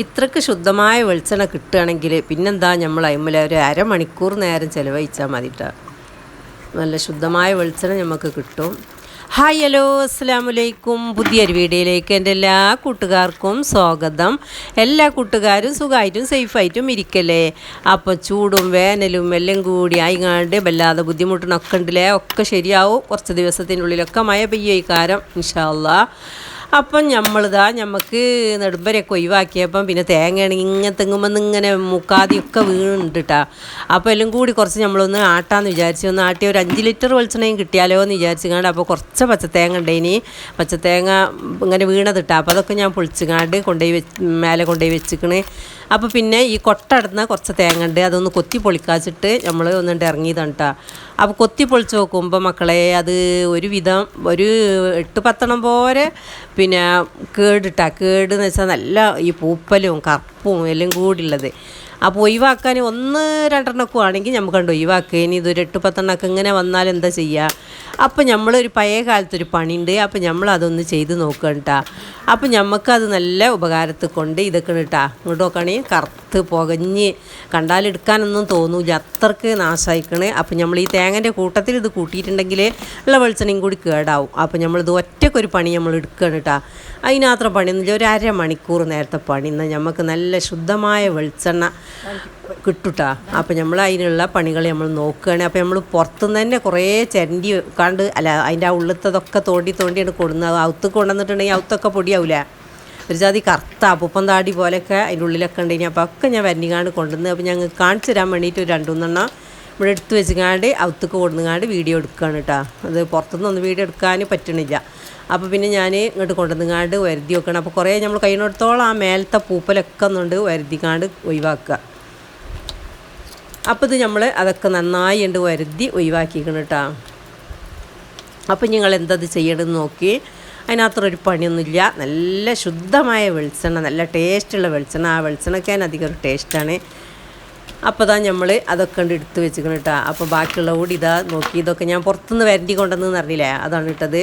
ഇത്രക്ക് ശുദ്ധമായ വെളിച്ചെണ്ണ കിട്ടുകയാണെങ്കിൽ പിന്നെന്താ നമ്മൾ അയിമല ഒരു അരമണിക്കൂർ നേരം ചിലവഴിച്ചാൽ മതിട്ടോ. നല്ല ശുദ്ധമായ വെളിച്ചെണ്ണ നമുക്ക് കിട്ടും. ഹായ് ഹലോ അസ്സാമലൈക്കും പുതിയൊരു വീഡിയോയിലേക്ക് എന്റെ എല്ലാ കൂട്ടുകാർക്കും സ്വാഗതം. എല്ലാ കൂട്ടുകാരും സുഖമായിട്ടും സേഫായിട്ടും ഇരിക്കല്ലേ? അപ്പം ചൂടും വേനലും എല്ലാം കൂടി ആയിങ്ങാണ്ട് വല്ലാതെ ബുദ്ധിമുട്ടിനൊക്കെ ഉണ്ടല്ലേ? ഒക്കെ ശരിയാവും. കുറച്ച് ദിവസത്തിനുള്ളിലൊക്കെ മഴ പെയ്യക്കാരം ഇൻഷാല്ലാ അപ്പം നമ്മളിതാ നമുക്ക് നെടുമ്പരൊക്കെ ഒഴിവാക്കിയപ്പം പിന്നെ തേങ്ങയാണെങ്കിൽ ഇങ്ങനെ തെങ്ങുമെന്ന് ഇങ്ങനെ മുക്കാതിയൊക്കെ വീണുണ്ട് അപ്പം എല്ലാം കൂടി കുറച്ച് നമ്മളൊന്ന് ആട്ടാന്ന് വിചാരിച്ചു ഒന്ന് ആട്ടി ഒരു അഞ്ച് ലിറ്റർ വെളിച്ചെണ്ണയും കിട്ടിയാലോ എന്ന് വിചാരിച്ചുകൊണ്ട് അപ്പോൾ കുറച്ച് പച്ചത്തേങ്ങ ഉണ്ടേനി. പച്ചത്തേങ്ങ ഇങ്ങനെ വീണതിട്ടാ. അപ്പോൾ അതൊക്കെ ഞാൻ പൊളിച്ചുകാണ്ട് കൊണ്ടുപോയി വെച്ച് മേലെ കൊണ്ടുപോയി വെച്ചിക്കണ്. അപ്പോൾ പിന്നെ ഈ കൊട്ടടുന്ന കുറച്ച് തേങ്ങ ഉണ്ട് അതൊന്ന് കൊത്തി പൊളിക്കാച്ചിട്ട് നമ്മൾ ഒന്നുണ്ട് ഇറങ്ങിയതാണ് കേട്ടോ അപ്പോൾ കൊത്തി പൊളിച്ച് നോക്കുമ്പോൾ മക്കളെ അത് ഒരുവിധം ഒരു എട്ട് പത്തെണ്ണം പോലെ പിന്നെ കേടിട്ട. കേട് എന്ന് വെച്ചാൽ നല്ല ഈ പൂപ്പലും കറുപ്പും എല്ലാം കൂടി ഉള്ളത് അപ്പോൾ ഒഴിവാക്കാൻ ഒന്ന് രണ്ടെണ്ണമൊക്കെ ആണെങ്കിൽ നമുക്ക് കണ്ട് ഇനി ഇതൊരു എട്ട് പത്തെണ്ണമൊക്കെ ഇങ്ങനെ വന്നാൽ എന്താ ചെയ്യുക അപ്പോൾ നമ്മളൊരു പഴയ കാലത്തൊരു പണിയുണ്ട് അപ്പോൾ നമ്മൾ അതൊന്ന് ചെയ്ത് നോക്കുക കേട്ടോ അപ്പോൾ നമുക്കത് നല്ല ഉപകാരത്തിൽ കൊണ്ട് ഇതൊക്കെ കേട്ടാ ഇങ്ങോട്ട് നോക്കുകയാണെങ്കിൽ കറുത്ത് പുകഞ്ഞ് കണ്ടാലെടുക്കാനൊന്നും തോന്നൂല അത്രയ്ക്ക് നാശമായിക്കണ് അപ്പോൾ നമ്മൾ ഈ തേങ്ങന്റെ കൂട്ടത്തിൽ ഇത് കൂട്ടിയിട്ടുണ്ടെങ്കിൽ ഉള്ള വെളിച്ചെണ്ണയും കൂടി കേടാവും. അപ്പോൾ നമ്മളിത് ഒറ്റക്കൊരു പണി നമ്മൾ എടുക്കുകയാണ് കേട്ടോ അതിനാത്ര പണിയൊന്നുമില്ല ഒരു അരമണിക്കൂർ നേരത്തെ പണി. എന്നാൽ നമുക്ക് നല്ല ശുദ്ധമായ വെളിച്ചെണ്ണ കിട്ടുട്ടാ. അപ്പം നമ്മൾ അതിനുള്ള പണികൾ നമ്മൾ നോക്കുകയാണ്. അപ്പം നമ്മൾ പുറത്തുനിന്ന് തന്നെ കുറേ ചരണ്ടി കണ്ട് അല്ല അതിന്റെ ആ ഉള്ളത്തതൊക്കെ തോണ്ടി തോണ്ടിയാണ് കൊടുക്കുന്നത് ഔത്ത് കൊണ്ടുവന്നിട്ടുണ്ടെങ്കിൽ ഔത്തൊക്കെ പൊടിയാവില്ല ഒരു ജാതി കറുത്ത അപ്പൂപ്പം താടി പോലെയൊക്കെ അതിന്റെ ഉള്ളിലൊക്കെ ഉണ്ടെങ്കിൽ അപ്പോൾ ഒക്കെ ഞാൻ വരഞ്ഞിക്കാണ്ട് കൊണ്ടുവന്ന് അപ്പോൾ ഞങ്ങൾ കാണിച്ചു തരാൻ വേണ്ടിയിട്ട് ഒരു രണ്ട് മൂന്നെണ്ണം ഇവിടെ എടുത്ത് വെച്ചുകാണ്ട് ഔത്തൊക്കെ കൊടുങ്ങാണ്ട് വീഡിയോ എടുക്കുകയാണ് കേട്ടോ അത് പുറത്തുനിന്നൊന്നും വീഡിയോ എടുക്കാൻ പറ്റണില്ല. അപ്പോൾ പിന്നെ ഞാൻ ഇങ്ങോട്ട് കൊണ്ടുവന്നുങ്ങാണ്ട് വരുതി വെക്കണം. അപ്പോൾ കുറേ നമ്മൾ കൈയിനോടത്തോളം ആ മേലത്തെ പൂപ്പലൊക്കെ ഒന്നുകൊണ്ട് വരുതിക്കാണ്ട് ഒഴിവാക്കുക. അപ്പോൾ ഇത് നമ്മൾ അതൊക്കെ നന്നായി ഉണ്ട് വരുതി ഒഴിവാക്കിക്കണം കേട്ടോ അപ്പം നിങ്ങൾ എന്തത് ചെയ്യണമെന്ന് നോക്കി. അതിനകത്തൊരു പണിയൊന്നുമില്ല. നല്ല ശുദ്ധമായ വെളിച്ചെണ്ണ നല്ല ടേസ്റ്റുള്ള വെളിച്ചെണ്ണ. ആ വെളിച്ചെണ്ണയ്ക്കാൻ അധികം ഒരു ടേസ്റ്റാണ് അപ്പോൾ ഇതാ നമ്മൾ അതൊക്കെ ഉണ്ട് എടുത്ത് വെച്ചിക്കണം കേട്ടോ അപ്പോൾ ബാക്കിയുള്ള കൂടി ഇതാ നോക്കി. ഇതൊക്കെ ഞാൻ പുറത്തുനിന്ന് വരണ്ടി കൊണ്ടെന്ന് അറിയില്ലേ അതാണ് ഇട്ടത്.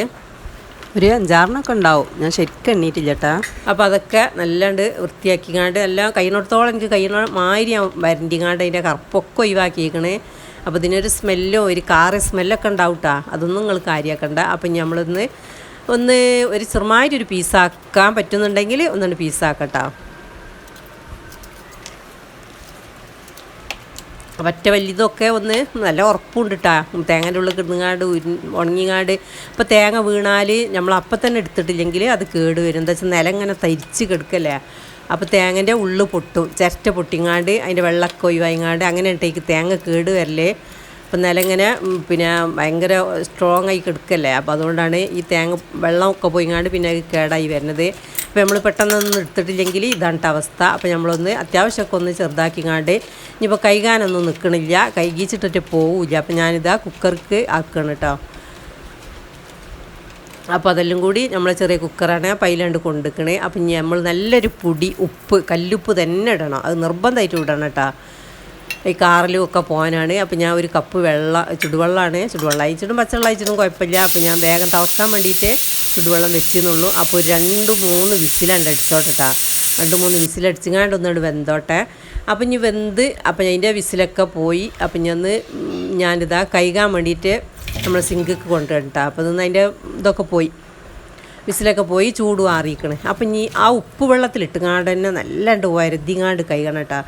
ഒരു അഞ്ചാറിനൊക്കെ ഉണ്ടാവും. ഞാൻ ശരിക്കും എണ്ണീറ്റില്ല കേട്ടാ അപ്പോൾ അതൊക്കെ നല്ലാണ്ട് വൃത്തിയാക്കിക്കാണ്ട് എല്ലാം കൈയിനോടത്തോളം എനിക്ക് കൈയിനോട് മാതിരി വരണ്ടിങ്ങാണ്ട് അതിന്റെ കറുപ്പൊക്കെ ഒഴിവാക്കിയേക്കണേ. അപ്പോൾ ഇതിനൊരു സ്മെല്ലോ ഒരു കാറ് സ്മെല്ലൊക്കെ ഉണ്ടാവും കേട്ടോ അതൊന്നും നിങ്ങൾ കാര്യമാക്കണ്ട അപ്പം നമ്മളൊന്ന് ഒന്ന് ഒരു ചെറുമായിട്ടൊരു പീസാക്കാൻ പറ്റുന്നുണ്ടെങ്കിൽ ഒന്നുകൊണ്ട് പീസാക്കട്ടോ പറ്റ വലിയതൊക്കെ ഒന്ന് നല്ല ഉറപ്പുണ്ട് കേട്ടാ തേങ്ങന്റെ ഉള്ളിൽ കിടന്നുങ്ങാണ്ട് ഉണങ്ങിങ്ങാട് ഇപ്പോൾ തേങ്ങ വീണാൽ നമ്മൾ അപ്പം തന്നെ എടുത്തിട്ടില്ലെങ്കിൽ അത് കേട് വരും. എന്താ വെച്ചാൽ നില ഇങ്ങനെ തരിച്ച് കിടക്കല്ലേ. അപ്പോൾ തേങ്ങന്റെ ഉള്ളു പൊട്ടും. ചിരട്ട പൊട്ടിങ്ങാണ്ട് അതിന്റെ വെള്ളമൊക്കെ ഒഴിവായിങ്ങാണ്ട് അങ്ങനെ ഇട്ടേക്ക് തേങ്ങ കേട് വരല്ലേ അപ്പം നിലങ്ങനെ പിന്നെ ഭയങ്കര സ്ട്രോങ് ആയി കിടക്കല്ലേ? അപ്പോൾ അതുകൊണ്ടാണ് ഈ തേങ്ങ വെള്ളമൊക്കെ പോയിങ്ങാണ്ട് പിന്നെ അത് കേടായി വരുന്നത്. അപ്പോൾ നമ്മൾ പെട്ടെന്നൊന്നും എടുത്തിട്ടില്ലെങ്കിൽ ഇതാണ് അവസ്ഥ. അപ്പോൾ നമ്മളൊന്ന് അത്യാവശ്യമൊക്കെ ഒന്ന് ചെറുതാക്കിങ്ങാണ്ട് ഇനിയിപ്പോൾ കൈകാനൊന്നും നിൽക്കണില്ല കൈകീച്ചിട്ടിട്ട് പോവില്ല. അപ്പോൾ ഞാനിതാ കുക്കർക്ക് ആക്കണം കേട്ടോ അപ്പോൾ അതെല്ലാം കൂടി നമ്മൾ ചെറിയ കുക്കറാണ് അതിലാണ്ട് കൊണ്ടുക്കണേ അപ്പം നമ്മൾ നല്ലൊരു പൊടി ഉപ്പ് കല്ലുപ്പ് തന്നെ ഇടണം. അത് നിർബന്ധമായിട്ട് ഇടണം കേട്ടോ ഈ കാറിലും ഒക്കെ പോകാനാണ്. അപ്പോൾ ഞാൻ ഒരു കപ്പ് വെള്ള ചുടുവെള്ളമാണ് ചുടുവെള്ളം അയച്ചിട്ടും പച്ചവെള്ളം അയച്ചിട്ടും കുഴപ്പമില്ല. അപ്പോൾ ഞാൻ വേഗം തിളക്കാൻ വേണ്ടിയിട്ട് ചുടുവെള്ളം വെച്ചെന്നുള്ളൂ അപ്പോൾ രണ്ട് മൂന്ന് വിസിലുണ്ട് അടിച്ചോട്ടെട്ടാ. രണ്ട് മൂന്ന് വിസിലടിച്ചിങ്ങാണ്ട് ഒന്നുകൊണ്ട് വെന്തോട്ടെ. അപ്പം ഇനി വെന്ത് അപ്പം അതിന്റെ വിസിലൊക്കെ പോയി. അപ്പം ഞാൻ ഞാനിതാ കൈകാൻ വേണ്ടിയിട്ട് നമ്മൾ സിങ്കിക്ക് കൊണ്ടുവരട്ടാ. അപ്പോൾ അതൊന്ന് അതിന്റെ ഇതൊക്കെ പോയി. വിസിലൊക്കെ പോയി ചൂട് മാറിയിക്കണ് അപ്പം ഇനി ആ ഉപ്പ് വെള്ളത്തിലിട്ടുങ്ങാണ്ട് തന്നെ നല്ലണ്ട് വരുതിങ്ങാണ്ട് കൈകണം കേട്ടോ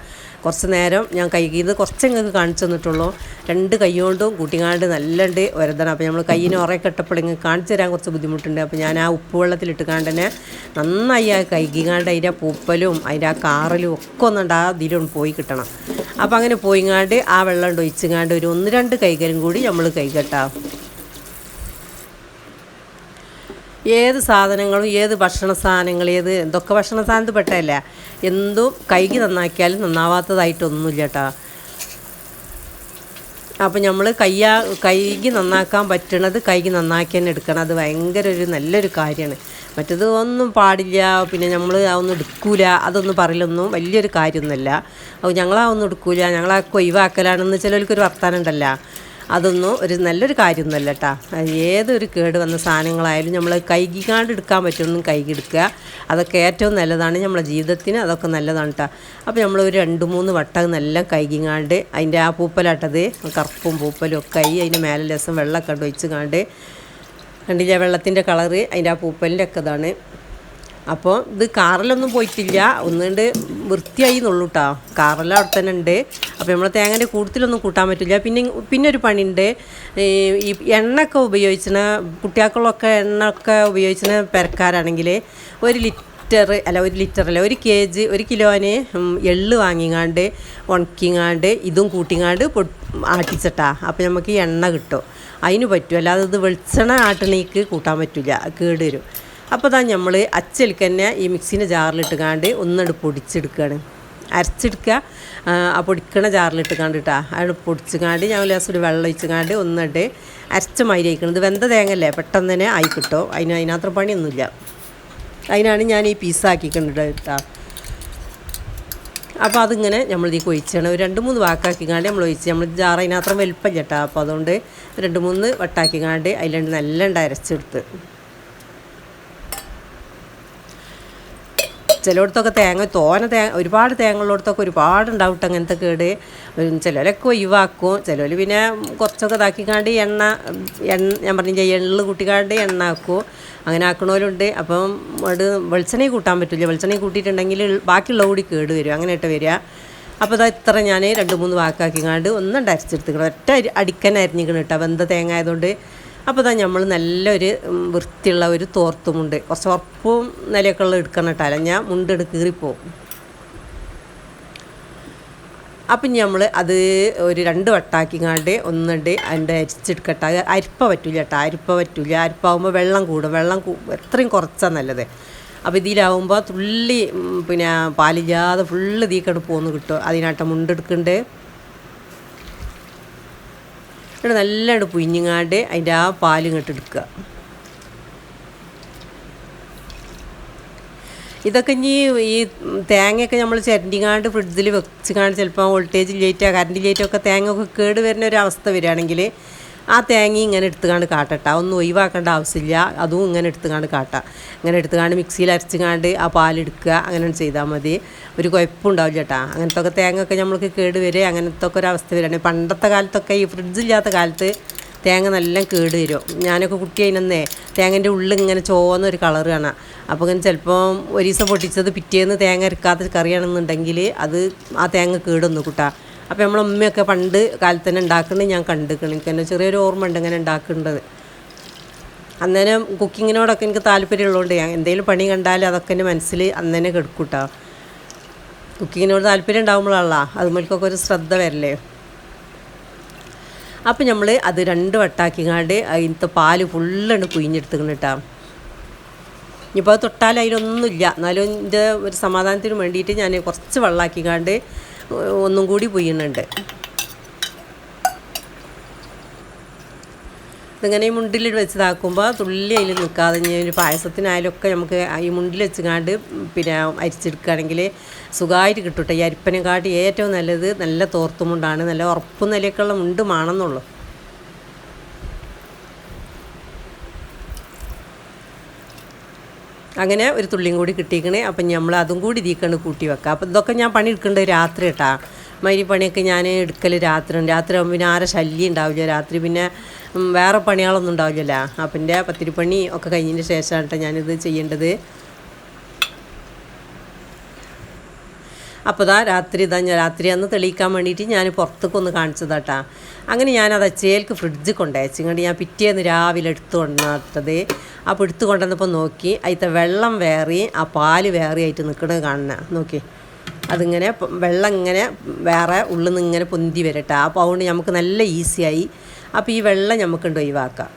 കുറച്ച് നേരം ഞാൻ കൈകിയത് കുറച്ച് നിങ്ങൾക്ക് കാണിച്ചു തന്നിട്ടുള്ളൂ. രണ്ട് കൈ കൊണ്ടും കൂട്ടിങ്ങാണ്ട് നല്ലണ്ട് വരുതണം. അപ്പോൾ നമ്മൾ കയ്യിന് ഉറയൊക്കെ ഇട്ടപ്പോൾ കാണിച്ചു തരാൻ കുറച്ച് ബുദ്ധിമുട്ടുണ്ട്. അപ്പോൾ ഞാൻ ആ ഉപ്പ് വെള്ളത്തിലിട്ടുകാണ്ട് തന്നെ നന്നായി ആ കൈകിങ്ങാണ്ട് അതിന്റെ പൂപ്പലും അതിന്റെ ആ കാറലും ഒക്കെ ഒന്നുണ്ട് ആ ഇതിലും പോയി കിട്ടണം. അപ്പോൾ അങ്ങനെ പോയിങ്ങാണ്ട് ആ വെള്ളം ഒഴിച്ചുങ്ങാണ്ട് ഒരു ഒന്ന് രണ്ട് കൈകരും കൂടി നമ്മൾ കൈകെട്ടാം ഏത് സാധനങ്ങളും ഏത് ഭക്ഷണ സാധനങ്ങൾ ഏത് എന്തൊക്കെ ഭക്ഷണ സാധനത്തിൽ പെട്ടതല്ല. എന്തും കൈക്ക് നന്നാക്കിയാലും നന്നാവാത്തതായിട്ടൊന്നുമില്ല കേട്ടോ. അപ്പം നമ്മൾ കയ്യാ കൈക്ക് നന്നാക്കാൻ പറ്റണത് കൈക്ക് നന്നാക്കി തന്നെ എടുക്കണം. അത് ഭയങ്കര ഒരു നല്ലൊരു കാര്യമാണ്. മറ്റത് ഒന്നും പാടില്ല. പിന്നെ നമ്മൾ അതൊന്നും എടുക്കൂല. അതൊന്നും പറയലൊന്നും വലിയൊരു കാര്യമൊന്നുമല്ല. അപ്പോൾ ഞങ്ങളാ ഒന്നും എടുക്കൂല. ഞങ്ങളാ ഒഴിവാക്കലാണെന്ന് ചിലർക്കൊരു വർത്താനം ഉണ്ടല്ലോ. അതൊന്നും ഒരു നല്ലൊരു കാര്യമൊന്നുമല്ല കേട്ടോ. ഏതൊരു കേട് വന്ന സാധനങ്ങളായാലും നമ്മൾ കൈകിക്കാണ്ട് എടുക്കാൻ പറ്റുമെന്നും കൈകിടുക്കുക അതൊക്കെ ഏറ്റവും നല്ലതാണ് നമ്മളെ ജീവിതത്തിന് അതൊക്കെ നല്ലതാണ് കേട്ടോ. അപ്പോൾ നമ്മൾ ഒരു രണ്ട് മൂന്ന് വട്ടം നല്ല കൈകിങ്ങാണ്ട് അതിന്റെ ആ പൂപ്പലാട്ടത് കറുപ്പും പൂപ്പലും ഒക്കെ ആയി അതിന്റെ മേലെ രസം വെള്ളമൊക്കെ ഒഴിച്ച് കാണ്ട് കണ്ടില്ല വെള്ളത്തിന്റെ കളറ് അതിന്റെ ആ പൂപ്പലിന്റെ ഒക്കെ ഇതാണ്. അപ്പോൾ ഇത് കാറിലൊന്നും പോയിട്ടില്ല. ഒന്നുകൊണ്ട് വൃത്തിയായി എന്നുള്ളൂ കേട്ടോ കാറെല്ലാം അവിടെ തന്നെ ഉണ്ട്. അപ്പോൾ നമ്മൾ തേങ്ങന്റെ കൂടുതലൊന്നും കൂട്ടാൻ പറ്റില്ല. പിന്നെ പിന്നെ ഒരു പണിയുണ്ട്. ഈ എണ്ണയൊക്കെ ഉപയോഗിച്ചിന് കുട്ടികൾക്കുള്ളൊക്കെ എണ്ണയൊക്കെ ഉപയോഗിച്ചിന് പെരക്കാരാണെങ്കിൽ ഒരു ലിറ്റർ അല്ല ഒരു ലിറ്റർ അല്ല ഒരു കെ ജി ഒരു കിലോന് എൾ എള്ള് വാങ്ങിങ്ങാണ്ട് ഉണക്കിങ്ങാണ്ട് ഇതും കൂട്ടിങ്ങാണ്ട് പൊ- ആട്ടിച്ചിട്ടാ. അപ്പോൾ നമുക്ക് എണ്ണ കിട്ടും. അതിന് പറ്റും. അല്ലാതെ ഇത് വെളിച്ചെണ്ണ ആട്ടണേക്ക് കൂട്ടാൻ പറ്റില്ല കേട് വരും. അപ്പോൾ താ നമ്മൾ അച്ചലിക്ക് തന്നെ ഈ മിക്സീന്റെ ജാറിലിട്ടുകാണ്ട് ഒന്നിട്ട് പൊടിച്ചെടുക്കുകയാണ് അരച്ചെടുക്കുക. ആ, പൊടിക്കണ ജാറിലിട്ടുകാണ്ട് കേട്ടോ അതിന് പൊടിച്ചുകാണ്ട് ഞാൻ ലേസം ഒരു വെള്ളം ഒഴിച്ചുകാണ്ട് ഒന്നിട്ട് അരച്ച മാതിരി ഇത് വെന്ത തേങ്ങല്ലേ പെട്ടെന്ന് തന്നെ ആയി കിട്ടും. അതിന് അതിനകത്ത് പണിയൊന്നുമില്ല. അതിനാണ് ഞാൻ ഈ പീസാക്കിക്കൊണ്ട് കേട്ടോ. അപ്പോൾ അതിങ്ങനെ നമ്മൾ ഇതിൽ ഒഴിച്ചാണ് ഒരു രണ്ട് മൂന്ന് വാക്കാക്കിക്കാണ്ട് നമ്മൾ ഒഴിച്ച് നമ്മൾ ജാറ് അതിനത്ര വലിപ്പം ചേട്ടാ അപ്പോൾ അതുകൊണ്ട് രണ്ട് മൂന്ന് വട്ടാക്കിക്കാണ്ട് അതിലുണ്ട് നല്ല ഉണ്ട് അരച്ചെടുത്ത്. ചിലയിടത്തൊക്കെ തേങ്ങ തോന തേങ്ങ ഒരുപാട് തേങ്ങയുള്ളിടത്തൊക്കെ ഒരുപാട് ഉണ്ടാവും അങ്ങനത്തെ കേട്. ചിലരൊക്കെ ഒഴിവാക്കും. ചിലർ പിന്നെ കുറച്ചൊക്കെ ഇതാക്കിക്കാണ്ട് എണ്ണ എണ്ണ ഞാൻ പറഞ്ഞ എള്ള് കൂട്ടിക്കാണ്ട് എണ്ണ ആക്കും അങ്ങനെ ആക്കണവരുണ്ട്. അപ്പം അത് വെളിച്ചെണ്ണ കൂട്ടാൻ പറ്റില്ല വെളിച്ചെണ്ണ കൂട്ടിയിട്ടുണ്ടെങ്കിൽ ബാക്കിയുള്ള കൂടി കേട് വരും. അങ്ങനെയിട്ട് വരിക. അപ്പോൾ ഇതാ ഇത്ര ഞാൻ രണ്ട് മൂന്ന് വാക്കാക്കിക്കാണ്ട് ഒന്നും അരച്ചെടുത്തിക്കണം ഒറ്റ അടിക്കൻ അരിഞ്ഞിക്കണം കേട്ടോ വെന്ത തേങ്ങ ആയതുകൊണ്ട് അപ്പോൾ ഇതാ നമ്മൾ നല്ലൊരു വൃത്തിയുള്ള ഒരു തോർത്തുമുണ്ട് കുറച്ച് ഉറപ്പും നിലയൊക്കെ ഉള്ള എടുക്കണം കേട്ടോ. അല്ല ഞാൻ മുണ്ടെടു കീറിപ്പോവും. അപ്പം നമ്മൾ അത് ഒരു രണ്ട് വട്ടാക്കിങ്ങാണ്ട് ഒന്നുണ്ട് അതിന്റെ അരിച്ചെടുക്കട്ടെ. അരിപ്പ പറ്റില്ല കേട്ടോ. അരിപ്പ പറ്റില്ല അരിപ്പാവുമ്പോൾ വെള്ളം കൂടും. വെള്ളം എത്രയും കുറച്ചാണ് നല്ലത്. അപ്പോൾ ഇതിലാവുമ്പോൾ തുള്ളി പിന്നെ പാലില്ലാതെ ഫുള്ള് തീക്കണ്ട് പോന്ന് കിട്ടും. അതിനാട്ടം മുണ്ടെടുക്കുന്നുണ്ട് എന്നിട്ട് നല്ലതായിട്ട് പുയിഞ്ഞിങ്ങാണ്ട് അതിന്റെ ആ പാൽ ഇങ്ങോട്ട് എടുക്കുക. ഇതൊക്കെ ഇനി ഈ തേങ്ങയൊക്കെ നമ്മൾ ചിരണ്ടിങ്ങാണ്ട് ഫ്രിഡ്ജിൽ വെച്ചിങ്ങാണ്ട് ചിലപ്പോൾ വോൾട്ടേജ് ലേറ്റോ കറണ്ട് ലേറ്റോ ഒക്കെ തേങ്ങ ഒക്കെ കേട് വരുന്ന ഒരു അവസ്ഥ വരികയാണെങ്കിൽ ആ തേങ്ങ ഇങ്ങനെ എടുത്തുകാണ്ട് കാട്ടട്ട. ഒന്നും ഒഴിവാക്കേണ്ട ആവശ്യമില്ല. അതും ഇങ്ങനെ എടുത്തുകാണ്ട് കാട്ടാം. ഇങ്ങനെ എടുത്തുകാണ്ട് മിക്സിയിൽ അരച്ചുകാണ്ട് ആ പാലെടുക്കുക. അങ്ങനെ ചെയ്താൽ മതി. ഒരു കുഴപ്പമുണ്ടാവില്ല ചേട്ടാ അങ്ങനത്തെ ഒക്കെ തേങ്ങ ഒക്കെ നമ്മൾക്ക് കേട് വരെ അങ്ങനത്തെ ഒക്കെ ഒരു അവസ്ഥ വരികയാണ്. പണ്ടത്തെ കാലത്തൊക്കെ ഈ ഫ്രിഡ്ജ് ഇല്ലാത്ത കാലത്ത് തേങ്ങ നല്ല കേട് വരും. ഞാനൊക്കെ കുട്ടി അതിനന്നേ തേങ്ങന്റെ ഉള്ളിൽ ഇങ്ങനെ ചോന്ന ഒരു കളർ കാണാം. അപ്പോൾ ഇങ്ങനെ ചിലപ്പോൾ ഒരു ദിവസം പൊട്ടിച്ചത് പിറ്റേന്ന് തേങ്ങ അരക്കാത്ത കറിയാണെന്നുണ്ടെങ്കിൽ അത് ആ തേങ്ങ കേടൊന്നു കൂട്ടാ. അപ്പോൾ നമ്മളെ ഉമ്മയൊക്കെ പണ്ട് കാലത്ത് തന്നെ ഉണ്ടാക്കുന്നത് ഞാൻ കണ്ടിരിക്കണം. എനിക്ക് തന്നെ ചെറിയൊരു ഓർമ്മ ഉണ്ട് ഇങ്ങനെ ഉണ്ടാക്കേണ്ടത്. അന്നേരം കുക്കിങ്ങിനോടൊക്കെ എനിക്ക് താല്പര്യമുള്ളതുകൊണ്ട് ഞാൻ എന്തെങ്കിലും പണി കണ്ടാൽ അതൊക്കെ എന്റെ മനസ്സിൽ അന്നേനെ കെടുക്കൂട്ടാ. കുക്കിങ്ങിനോട് താല്പര്യം ഉണ്ടാകുമ്പോഴല്ല അതുമേൽക്കൊക്കെ ഒരു ശ്രദ്ധ വരല്ലേ. അപ്പം നമ്മൾ അത് രണ്ട് വട്ടാക്കിങ്ങാണ്ട് അതിനത്തെ പാൽ ഫുള്ളാണ് കുഴിഞ്ഞെടുത്തുക്കണം കേട്ടോ ഇനിയിപ്പോൾ അത് തൊട്ടാൽ അതിലൊന്നുമില്ല. എന്നാലും എന്റെ ഒരു സമാധാനത്തിന് വേണ്ടിയിട്ട് ഞാൻ കുറച്ച് വെള്ളമാക്കിക്കാണ്ട് ഒന്നും കൂടി പൊയ്യുന്നുണ്ട്. ഇതിങ്ങനെ ഈ മുണ്ടിൽ വെച്ചതാക്കുമ്പോൾ തുള്ളി അതിൽ നിൽക്കാതെ ഒരു പായസത്തിനായാലും ഒക്കെ നമുക്ക് ഈ മുണ്ടിൽ വെച്ചുകാണ്ട് പിന്നെ അരിച്ചെടുക്കുകയാണെങ്കിൽ സുഖമായിട്ട് കിട്ടും കേട്ടോ ഈ അരിപ്പനെക്കാട്ടി ഏറ്റവും നല്ലത് നല്ല തോർത്തുമുണ്ടാണ്. നല്ല ഉറപ്പും നിലയൊക്കെയുള്ള മുണ്ടുമാണെന്നുള്ളൂ. മുണ്ട് മാണെന്നുള്ളൂ അങ്ങനെ ഒരു തുള്ളിയും കൂടി കിട്ടിയിക്കണേ അപ്പം നമ്മൾ അതും കൂടി ഇതിക്കണ്ട് കൂട്ടി വെക്കാം. അപ്പം ഇതൊക്കെ ഞാൻ പണി എടുക്കേണ്ടത് രാത്രി കേട്ടാ. മരി പണിയൊക്കെ ഞാൻ എടുക്കൽ രാത്രി രാത്രി ആകുമ്പോൾ പിന്നെ ആരെ ശല്യം ഉണ്ടാവില്ല. രാത്രി പിന്നെ വേറെ പണികളൊന്നും ഉണ്ടാവില്ലല്ലോ. അപ്പം എന്റെ പത്തിരിപ്പണി ഒക്കെ കഴിഞ്ഞതിന് ശേഷമാണ് കേട്ടോ ഞാനിത് ചെയ്യേണ്ടത്. അപ്പോൾ ഇതാ രാത്രി ഇതാ ഞാൻ രാത്രി അന്ന് തെളിയിക്കാൻ വേണ്ടിയിട്ട് ഞാൻ പുറത്തേക്ക് ഒന്ന് കാണിച്ചതാട്ടാ അങ്ങനെ ഞാനത് അച്ചേൽക്ക് ഫ്രിഡ്ജ് കൊണ്ടയച്ചു. ഇങ്ങോട്ട് ഞാൻ പിറ്റേന്ന് രാവിലെ എടുത്തു കൊണ്ടുവന്നത്. അപ്പോൾ എടുത്തു കൊണ്ടുവന്നപ്പോൾ നോക്കി അതിലത്തെ വെള്ളം വേറി ആ പാൽ വേറി ആയിട്ട് നിൽക്കുന്നത് കാണുന്ന. നോക്കി. അതിങ്ങനെ വെള്ളം ഇങ്ങനെ വേറെ ഉള്ളിൽ നിന്ന് ഇങ്ങനെ പൊന്തി വരട്ടെ. അപ്പോൾ അതുകൊണ്ട് നമുക്ക് നല്ല ഈസിയായി അപ്പോൾ ഈ വെള്ളം നമുക്കുണ്ട് ഒഴിവാക്കാം.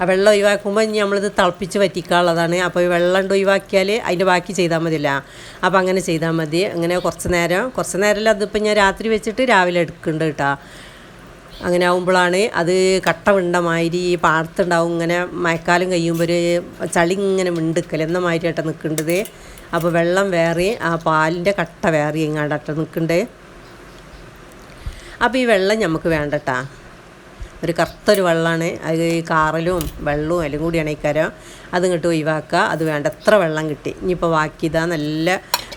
ആ വെള്ളം ഒഴിവാക്കുമ്പോൾ ഇനി നമ്മളിത് തിളപ്പിച്ച് വറ്റിക്കാനുള്ളതാണ്. അപ്പോൾ ഈ വെള്ളം കൊണ്ട് ഒഴിവാക്കിയാൽ അതിന്റെ ബാക്കി ചെയ്താൽ മതിയല്ല. അപ്പോൾ അങ്ങനെ ചെയ്താൽ മതി. അങ്ങനെ കുറച്ച് നേരം കുറച്ച് നേരമല്ല അതിപ്പോൾ ഞാൻ രാത്രി വെച്ചിട്ട് രാവിലെ എടുക്കുന്നുണ്ട് കേട്ടോ. അങ്ങനെ ആകുമ്പോഴാണ് അത് കട്ട വിണ്ടമാതിരി പാടത്തുണ്ടാവും. ഇങ്ങനെ മഴക്കാലം കഴിയുമ്പോൾ ഒരു ചളി ഇങ്ങനെ മിണ്ടുക്കൽ എന്ന നിൽക്കേണ്ടത് അപ്പോൾ വെള്ളം വേറെ ആ പാലിന്റെ കട്ട വേറെ ഇങ്ങാണ്ടട്ട നിൽക്കണ്ടേ അപ്പോൾ ഈ വെള്ളം നമുക്ക് വേണ്ടട്ടാ. ഒരു കറുത്തൊരു വെള്ളമാണ് അത് കാറലും വെള്ളവും എല്ലാം കൂടിയാണ് ഇക്കാരം അത് ഇങ്ങോട്ട് ഒഴിവാക്കുക അത് വേണ്ട എത്ര വെള്ളം കിട്ടി. ഇനിയിപ്പോൾ ബാക്കി ഇതാ നല്ല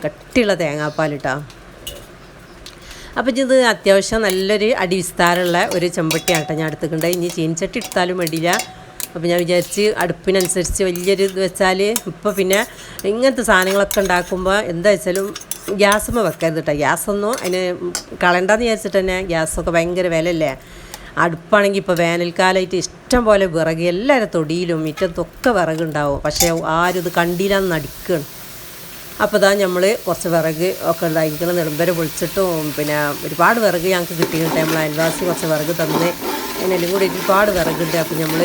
കട്ടിയുള്ള തേങ്ങാപ്പാലിട്ടാ. അപ്പോൾ ഇത് അത്യാവശ്യം നല്ലൊരു അടിവിസ്താരമുള്ള ഒരു ചെമ്പട്ടിയാട്ടോ ഞാൻ എടുത്തിട്ടുണ്ട്. ഇനി ചീനിച്ചട്ടി എടുത്താലും വേണ്ടിയില്ല. അപ്പോൾ ഞാൻ വിചാരിച്ച് അടുപ്പിനനുസരിച്ച് വലിയൊരു ഇത് വെച്ചാൽ ഇപ്പോൾ പിന്നെ ഇങ്ങനത്തെ സാധനങ്ങളൊക്കെ ഉണ്ടാക്കുമ്പോൾ എന്താ വെച്ചാലും ഗ്യാസുമ്മ വെക്കരുത് കേട്ടോ ഗ്യാസൊന്നും അതിന് കളണ്ടെന്ന് വിചാരിച്ചിട്ട് തന്നെ ഗ്യാസൊക്കെ ഭയങ്കര വിലയല്ലേ? അടുപ്പാണെങ്കിൽ ഇപ്പോൾ വേനൽക്കാലമായിട്ട് ഇഷ്ടം പോലെ വിറക് എല്ലാവരും തൊടിയിലും മുറ്റത്തൊക്കെ വിറകുണ്ടാവും പക്ഷേ ആരും ഇത് കണ്ടില്ലാന്ന് നടിക്കുകയാണ് അപ്പോൾ ഇതാ നമ്മൾ കുറച്ച് വിറക് ഒക്കെ ഉണ്ടായിരിക്കണം നെടുമ്പര പൊളിച്ചിട്ടും പിന്നെ ഒരുപാട് വിറക് ഞങ്ങൾക്ക് കിട്ടിയിട്ട് നമ്മൾ അയൽവാസി കുറച്ച് വിറക് തന്ന്. അതിനെല്ലാം കൂടി ഒരുപാട് വിറകുണ്ട്. അപ്പോൾ നമ്മൾ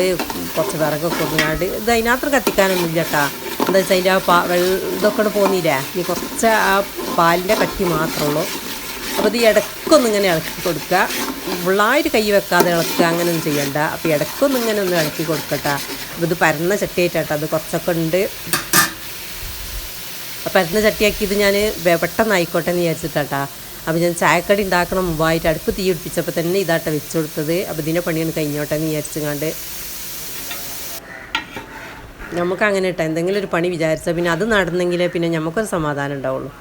കുറച്ച് വിറകൊക്കെ ഒന്നുകാണ്ട് ഇത് അതിനകത്ത് കത്തിക്കാനൊന്നും ഇല്ല കേട്ടാ എന്താ വെച്ചാൽ അതിന്റെ ആ പാ വെള്ളം ഇതൊക്കെ പോന്നില്ലേ? ഇനി കുറച്ച് ആ പാലിന്റെ കട്ടി മാത്രമേ ഉള്ളൂ. അപ്പോൾ ഇത് ഇടയ്ക്കൊന്നും ഇങ്ങനെ ഇളക്കി കൊടുക്കുക ഫുള്ളായിട്ട് കൈ വെക്കാതെ ഇളക്കുക അങ്ങനെയൊന്നും ചെയ്യണ്ട. അപ്പോൾ ഇടയ്ക്കൊന്നും ഇങ്ങനെ ഒന്ന് ഇളക്കി കൊടുക്കട്ടെ. അപ്പോൾ ഇത് പരന്ന ചട്ടിയായിട്ടാട്ടോ അത് കുറച്ചൊക്കെ ഉണ്ട് അപ്പോൾ പരന്ന ചട്ടിയാക്കിയത് ഞാൻ പെട്ടെന്ന് ആയിക്കോട്ടെ എന്ന് വിചാരിച്ചിട്ടാട്ടാ. അപ്പോൾ ഞാൻ ചായക്കടി ഉണ്ടാക്കണം മുമ്പായിട്ട് അടുപ്പ് തീ പിടിപ്പിച്ചപ്പോൾ തന്നെ ഇതാട്ട വെച്ചു കൊടുത്തത്. അപ്പോൾ ഇതിന്റെ പണിയാണ് കഴിഞ്ഞോട്ടെ എന്ന് വിചാരിച്ചുകൊണ്ട് നമുക്ക് അങ്ങനെ ഇട്ടാ എന്തെങ്കിലും ഒരു പണി വിചാരിച്ചാൽ പിന്നെ അത് നടന്നെങ്കിലേ പിന്നെ നമുക്കൊരു സമാധാനം ഉണ്ടാവുള്ളൂ.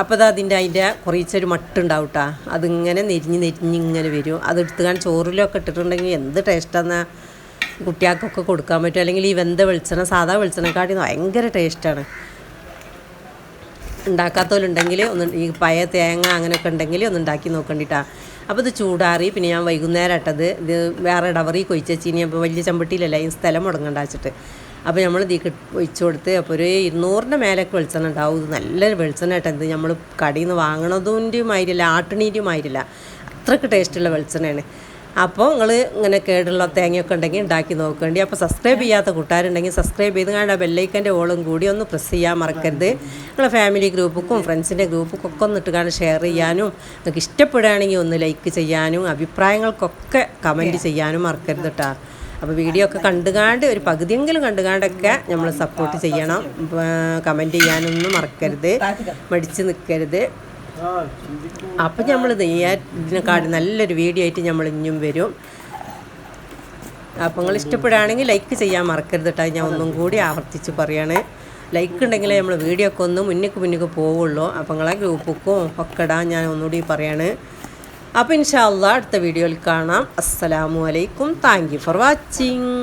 അപ്പോൾ അത് അതിന്റെ അതിന്റെ കുറച്ചൊരു മട്ടുണ്ടാവും കേട്ടോ അതിങ്ങനെ നെരിഞ്ഞ് നെരിഞ്ഞ് ഇങ്ങനെ വരും. അതെടുത്ത് കാണാൻ ചോറിലൊക്കെ ഇട്ടിട്ടുണ്ടെങ്കിൽ എന്ത് ടേസ്റ്റാന്ന് കുട്ടികൾക്കൊക്കെ കൊടുക്കാൻ പറ്റും. അല്ലെങ്കിൽ ഈ വെന്ത വെളിച്ചെണ്ണ സാധാ വെളിച്ചെണ്ണക്കാട്ടി ഭയങ്കര ടേസ്റ്റാണ് ഉണ്ടാക്കാത്തവരുണ്ടെങ്കിൽ ഒന്ന് ഈ പയ തേങ്ങ അങ്ങനെയൊക്കെ ഉണ്ടെങ്കിൽ ഒന്ന് ഉണ്ടാക്കി നോക്കണ്ടിട്ടാ. അപ്പോൾ ഇത് ചൂടാറി പിന്നെ ഞാൻ വൈകുന്നേരം ഇട്ടത് ഇത്. വേറെ ഡവറി കൊയിച്ചീനി അപ്പോൾ വലിയ ചമ്പട്ടിയിലല്ല ഈ സ്ഥലം മുടങ്ങണ്ട വെച്ചിട്ട്. അപ്പോൾ നമ്മൾ ഇത് ഒഴിച്ചു കൊടുത്ത് അപ്പോൾ ഒരു ഇരുന്നൂറിന്റെ മേലൊക്കെ വെളിച്ചെണ്ണ ഉണ്ടാവും. ഇത് നല്ലൊരു വെളിച്ചെണ്ണ കേട്ടോ ഇത്. നമ്മൾ കടയിൽ നിന്ന് വാങ്ങണതിന്റെയും ആയിട്ടില്ല ആട്ടണീന്റെയും ആയിട്ടില്ല അത്രയ്ക്ക് ടേസ്റ്റുള്ള വെളിച്ചെണ്ണയാണ്. അപ്പോൾ നിങ്ങൾ ഇങ്ങനെ കേടുള്ള തേങ്ങയൊക്കെ ഉണ്ടെങ്കിൽ ഉണ്ടാക്കി നോക്കേണ്ടി അപ്പോൾ സബ്സ്ക്രൈബ് ചെയ്യാത്ത കൂട്ടുകാരുണ്ടെങ്കിൽ സബ്സ്ക്രൈബ് ചെയ്ത് കണ്ട ബെല്ലൈക്കന്റെ ഓളും കൂടി ഒന്ന് പ്രസ് ചെയ്യാൻ മറക്കരുത്. നിങ്ങളെ ഫാമിലി ഗ്രൂപ്പുക്കും ഫ്രണ്ട്സിന്റെ ഗ്രൂപ്പുക്കും ഒന്ന് ഇട്ട് കാണാൻ ഷെയർ ചെയ്യാനും നിങ്ങൾക്ക് ഇഷ്ടപ്പെടുകയാണെങ്കിൽ ഒന്ന് ലൈക്ക് ചെയ്യാനും അഭിപ്രായങ്ങൾക്കൊക്കെ കമന്റ് ചെയ്യാനും മറക്കരുത് കേട്ടോ അപ്പോൾ വീഡിയോ ഒക്കെ കണ്ടുകാണ്ട് ഒരു പകുതിയെങ്കിലും കണ്ടുകാണ്ടൊക്കെ നമ്മൾ സപ്പോർട്ട് ചെയ്യണം. കമന്റ് ചെയ്യാനൊന്നും മറക്കരുത്. മടിച്ച് നിൽക്കരുത് അപ്പം നമ്മൾ നെയ്യാറ്റിനെക്കാട് നല്ലൊരു വീഡിയോ ആയിട്ട് നമ്മൾ ഇനിയും വരും. അപ്പം നിങ്ങൾ ഇഷ്ടപ്പെടുകയാണെങ്കിൽ ലൈക്ക് ചെയ്യാൻ മറക്കരുത് കേട്ടോ ഞാൻ ഒന്നും കൂടി ആവർത്തിച്ച് പറയാണ്. ലൈക്ക് ഉണ്ടെങ്കിലേ നമ്മൾ വീഡിയോ ഒക്കെ ഒന്ന് മുന്നിക്ക് മുന്നിക്ക് പോവുള്ളൂ. അപ്പം നിങ്ങളെ ഗ്രൂപ്പുക്കും ഒക്കെ ഇടാൻ ഞാൻ ഒന്നുകൂടി പറയാണ്. അപ്പോൾ ഇൻഷാല്ല അടുത്ത വീഡിയോയിൽ കാണാം. അസ്സലാമു അലൈക്കും. Thank you for watching